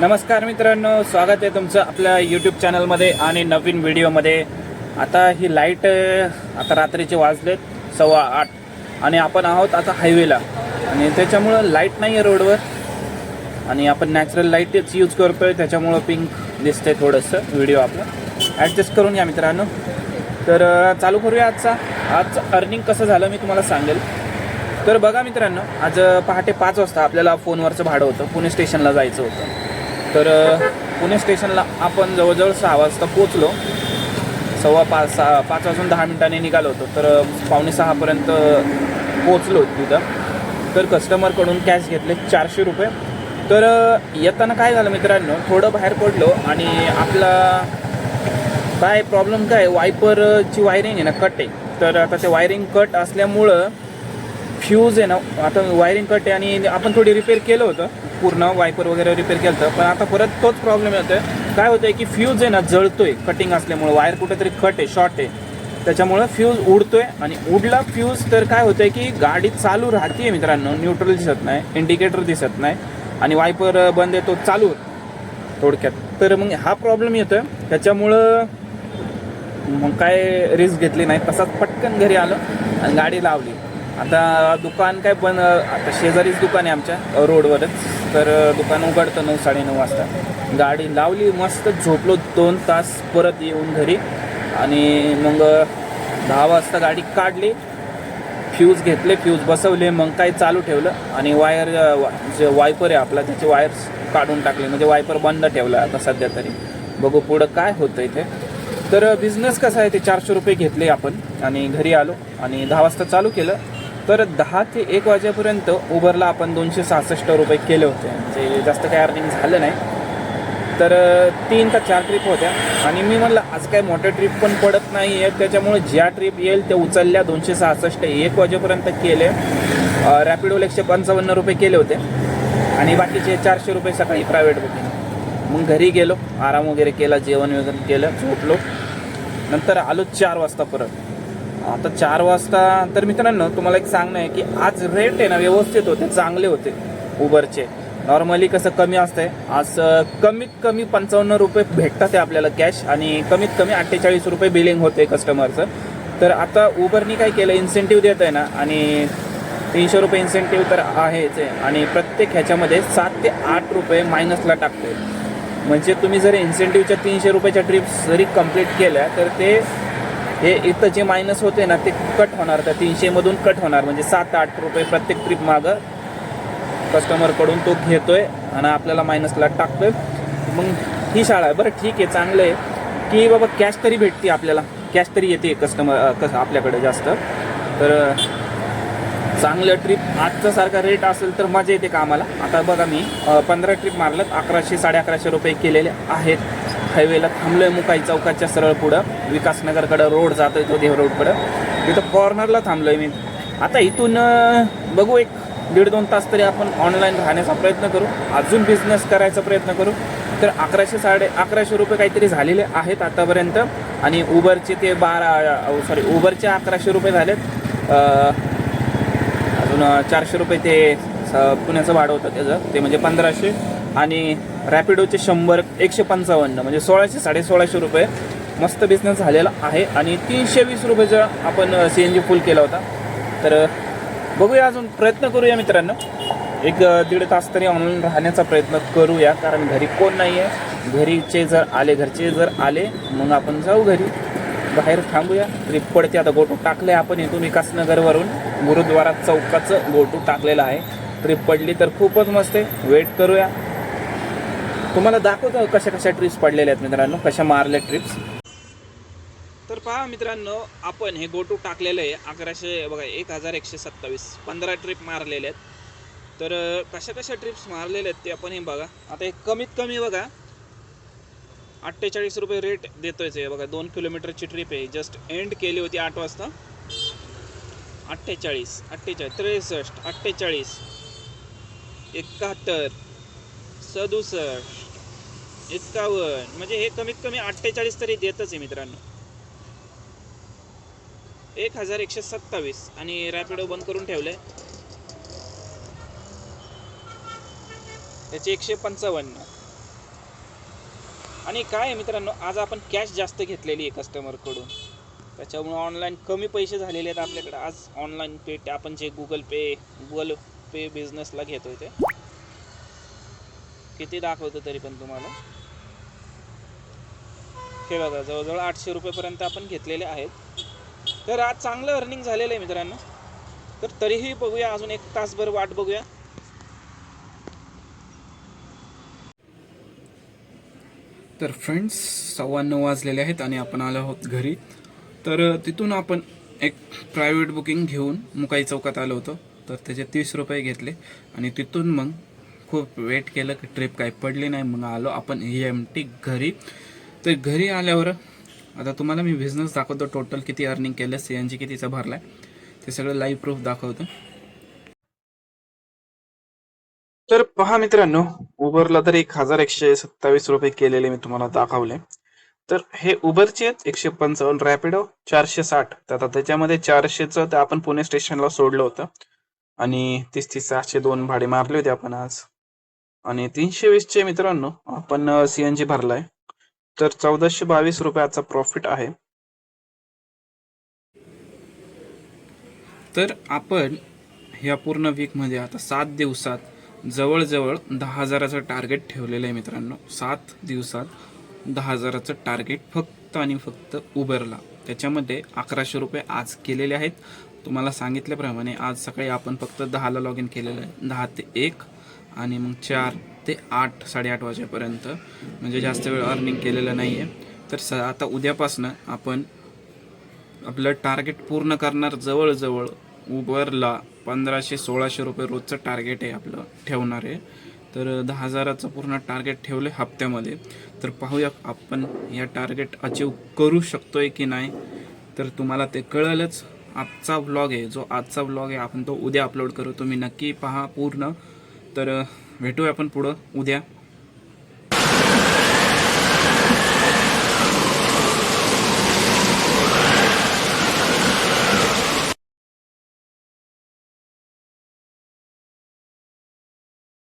नमस्कार मित्रांनो स्वागत आहे तुमचं आपल्या यूट्यूब चॅनलमध्ये आणि नवीन व्हिडिओमध्ये आता ही लाइट आता रात्रीचे वाजलेत सव्वा आठ. आणि आपण आहोत आता हायवेला आणि त्याच्यामुळं लाइट नाही आहे रोडवर आणि आपण नॅचरल लाईटच यूज करतो आहे त्याच्यामुळं पिंक दिसते थोडंसं. व्हिडिओ आपला. ॲडजस्ट करून घ्या मित्रांनो. तर चालू करूया आजचा. आजचं अर्निंग कसं झालं मी तुम्हाला सांगेल. तर बघा मित्रांनो आज पहाटे पाच वाजता आपल्याला फोनवरचं भाडं होतं. पुणे स्टेशनला जायचं होतं. तर पुणे स्टेशनला आपण जवळजवळ सहा वाजता पोचलो सव्वा पाच सहा पाच वाजून दहा मिनिटांनी निघालो होतो. तर पावणे सहापर्यंत पोचलो तिथं तर कस्टमरकडून कॅश घेतले चारशे रुपये. तर येताना काय झालं मित्रांनो थोडं बाहेर पडलो आणि आपला काय प्रॉब्लेम काय वायपरची वायरिंग आहे ना कट आहे. तर आता ते वायरिंग कट असल्यामुळं फ्यूज आहे ना आता वायरिंग कट आहे आणि आपण थोडी रिपेअर केलं होतं. पूर्ण वायपर वगैरे रिपेअर केलं होतं. पण आता परत तोच प्रॉब्लेम येतोय. काय होतंय की फ्यूज आहे ना जळतोय. कटिंग असल्यामुळं. वायर कुठेतरी कट आहे शॉर्ट आहे. त्याच्यामुळं फ्यूज उडतोय आणि उडला फ्यूज तर काय होतंय की गाडी चालू राहते मित्रांनो. न्यूट्रल दिसत नाही इंडिकेटर दिसत नाही आणि वायपर बंद आहे तो चालू थोडक्यात. तर मग हा प्रॉब्लेम येतोय. त्याच्यामुळं मग काय रिस्क घेतली नाही. तसाच पटकन घरी आलो आणि गाडी लावली. आता दुकान काय बंद आता शेजारीच दुकान आहे आमच्या रोडवरच. तर दुकान उघडतं नऊ साडेनऊ वाजता. गाडी लावली मस्त झोपलो दोन तास परत येऊन घरी. आणि मग दहा वाजता गाडी काढली फ्यूज घेतले फ्यूज बसवले मग काय चालू ठेवलं. आणि वायर वा- जे वायपर आहे आपला त्याचे वायर्स काढून टाकले. म्हणजे वायपर बंद ठेवला आता सध्या तरी. बघू पुढं काय होतं इथे. तर बिझनेस कसा आहे ते चारशे रुपये घेतले आपण. आणि घरी आलो. आणि दहा वाजता चालू केलं. तर दहा ते एक वाजेपर्यंत उबरला आपण दोनशे सहासष्ट रुपये केले होते. म्हणजे जास्त काय अर्निंग झालं नाही. तर तीन का चार ट्रिप होत्या. आणि मी म्हणलं आज काय मोठ्या ट्रिप पण पडत नाही आहे त्याच्यामुळे ज्या ट्रिप येईल त्या उचलल्या दोनशे सहासष्ट. एक वाजेपर्यंत केले. रॅपिडोला एकशे पंचावन्न रुपये केले होते. आणि बाकीचे चारशे रुपये सकाळी प्रायव्हेट बुकिंग मग घरी गेलो. आराम वगैरे केला जेवण वगैरे केलं झोपलो. नंतर आलो चार वाजता परत. आता चार वाजता तर मित्रांनो तुम्हाला एक सांगणं आहे की आज रेट आहे ना व्यवस्थित होते चांगले होते उबरचे. नॉर्मली कसं कमी असतंय आज कमीत कमी पंचावन्न रुपये भेटतात आहे आपल्याला कॅश आणि कमीत कमी अठ्ठेचाळीस रुपये बिलिंग होते कस्टमरचं तर आता उबरनी काय केलं इन्सेंटिव्ह देत आहे ना आणि तीनशे रुपये इन्सेंटिव्ह तर आहेच आहे. आणि प्रत्येक ह्याच्यामध्ये सात ते आठ रुपये मायनसला टाकते म्हणजे तुम्ही जर इन्सेंटिव्हच्या तीनशे रुपयाच्या ट्रिप्स जरी कंप्लीट केल्या तर ते हे इथं जे मायनस होते ना ते कट होणार. त्या तीनशेमधून कट होणार. म्हणजे सात आठ रुपये प्रत्येक ट्रिप मागं कस्टमरकडून तो घेतोय आणि आपल्याला मायनसला टाकतोय. मग ही शाळा आहे. बरं ठीक आहे चांगलं आहे. की बाबा कॅश तरी भेटते आपल्याला. कॅश तरी येते कस्टमर कस आपल्याकडे जास्त. तर चांगलं ट्रिप आजचा सारखा रेट असेल तर मजा येते कामाला. आता बघा मी पंधरा ट्रिप मारलं अकराशे साडे अकराशे रुपये केलेले आहेत. हायवेला थांबलोय मुकाई चौकाच्या सरळ पुढं. विकासनगरकडं रोड जातोय तो देव रोडकडं तिथं कॉर्नरला थांबलोय मी. आता इथून बघू एक दीड दोन तास तरी आपण ऑनलाईन राहण्याचा प्रयत्न करू. अजून बिझनेस करायचा प्रयत्न करू. तर अकराशे साडे अकराशे रुपये काहीतरी झालेले आहेत आतापर्यंत. आणि उबरचे ते बारा सॉरी उबरचे अकराशे रुपये झालेत. अजून चारशे रुपये ते पुण्याचं भाडं होतं त्याचं. ते म्हणजे पंधराशे. आणि रॅपिडोचे शंभर एकशे पंचावन्न म्हणजे सोळाशे साडे सोळाशे रुपये मस्त बिझनेस झालेला आहे आणि तीनशे वीस रुपयेचा आपण सी एन जी फुल केला होता. तर बघूया अजून प्रयत्न करूया मित्रांनो. एक दीड तास तरी ऑनलाईन राहण्याचा प्रयत्न करूया कारण घरी कोण नाही आहे घरीचे जर आले घरचे जर आले मग आपण जाऊ घरी. बाहेर थांबूया. ट्रिप पडते आता गोटू टाकले आपण इथून विकासनगरवरून. गुरुद्वारा चौकाचं गोटू टाकलेलं आहे. ट्रिप पडली तर खूपच मस्त आहे. वेट करूया. तुम्हाला दाखवतो कशा कशा ट्रिप्स पडलेल्या आहेत मित्रांनो? कशा मारल्या ट्रिप्स तर पहा मित्रांनो आपण हे गोटू टाकलेलं आहे. अकराशे बघा एक हजार एकशे सत्तावीस. पंधरा ट्रिप मारलेले आहेत. तर कशा कशा ट्रिप्स मारलेले आहेत ते आपण हे बघा. आता हे कमीत कमी बघा अठ्ठेचाळीस रुपये रेट देतोयच आहे बघा दोन किलोमीटरची ट्रिप आहे. जस्ट एंड केली होती आठ वाजता. अठ्ठेचाळीस अठ्ठेचाळीस त्रेसष्ट अठ्ठेचाळीस एकाहत्तर सदुसष्ट एक्कावन्न म्हणजे हे कमीत कमी अठ्ठेचाळीस तरी देतच आहे मित्रांनो. एक हजार एकशे सत्तावीस आणि रॅपिडो बंद करून ठेवले त्याचे एकशे पंचावन्न आणि काय आहे मित्रांनो आज आपण कॅश जास्त घेतलेली आहे कस्टमरकडून त्याच्यामुळे ऑनलाईन कमी पैसे झालेले आहेत आपल्याकडे. आज ऑनलाईन पे आपण जे गुगल पे गुगल पे बिझनेसला घेतोय ते. किती दाखवतं तरी पण तुम्हाला? हे बघा जवळजवळ आठशे रुपयेपर्यंत आपण घेतलेले आहेत. तर आज चांगलं अर्निंग झालेलं आहे मित्रांनो. तर तरीही बघूया अजून एक तासभर वाट बघूया. तर फ्रेंड्स सव्वा नऊ वाजलेले आहेत आणि आपण आलो आहोत घरी. तर तिथून आपण एक प्रायव्हेट बुकिंग घेऊन मुकाई चौकात आलो होतो. तर त्याचे तीस रुपये घेतले आणि तिथून मग खूप वेट केलं की ट्रिप काही पडली नाही. मग आलो आपण ई एम टी घरी. तर घरी आल्यावर आता तुम्हाला मी बिझनेस दाखवतो टोटल किती अर्निंग केलं सी एन जी कितीचा भरला आहे ते सगळं लाईव्ह प्रूफ दाखवतो. तर पहा मित्रांनो उबरला तर एक हजार एकशे सत्तावीस रुपये केलेले मी तुम्हाला दाखवले. तर हे उबरचे आहेत एकशे पंचावन्न रॅपिडो चारशे साठ. तर आता त्याच्यामध्ये चारशेचं ते आपण पुणे स्टेशनला सोडलं होतं. आणि तीस तीस सहाशे दोन भाडे मारले होते आपण आज. आणि तीनशे वीसचे मित्रांनो आपण सी एन जी भरलाय. तर चौदाशे बावीस रुपयाचा प्रॉफिट आहे. तर आपण ह्या पूर्ण वीकमध्ये आता सात दिवसात जवळजवळ दहा हजाराचं टार्गेट ठेवलेलं आहे मित्रांनो. सात दिवसात दहा हजाराचं टार्गेट फक्त आणि फक्त उबरला त्याच्यामध्ये अकराशे रुपये आज केलेले आहेत. तुम्हाला सांगितल्याप्रमाणे आज सकाळी आपण फक्त दहाला लॉग इन केलेलं आहे. दहा ते एक आणि मग चार ते आठ साडेआठ वाजेपर्यंत. म्हणजे जास्त वेळ अर्निंग केलेलं नाही आहे तर स आता उद्यापासनं आपण आपलं टार्गेट पूर्ण करणार जवळजवळ उबरला पंधराशे सोळाशे रुपये रोजचं टार्गेट आहे आपलं ठेवणार आहे. तर दहा हजाराचं पूर्ण टार्गेट ठेवलं हप्त्यामध्ये. तर पाहूया आपण या टार्गेट अचीव करू शकतोय की नाही. तर तुम्हाला ते कळलंच. आजचा व्लॉग आहे. जो आजचा व्लॉग आहे आपण तो उद्या अपलोड करू. तुम्ही नक्की पहा पूर्ण. तर भेटूया आपण पुढं उद्या.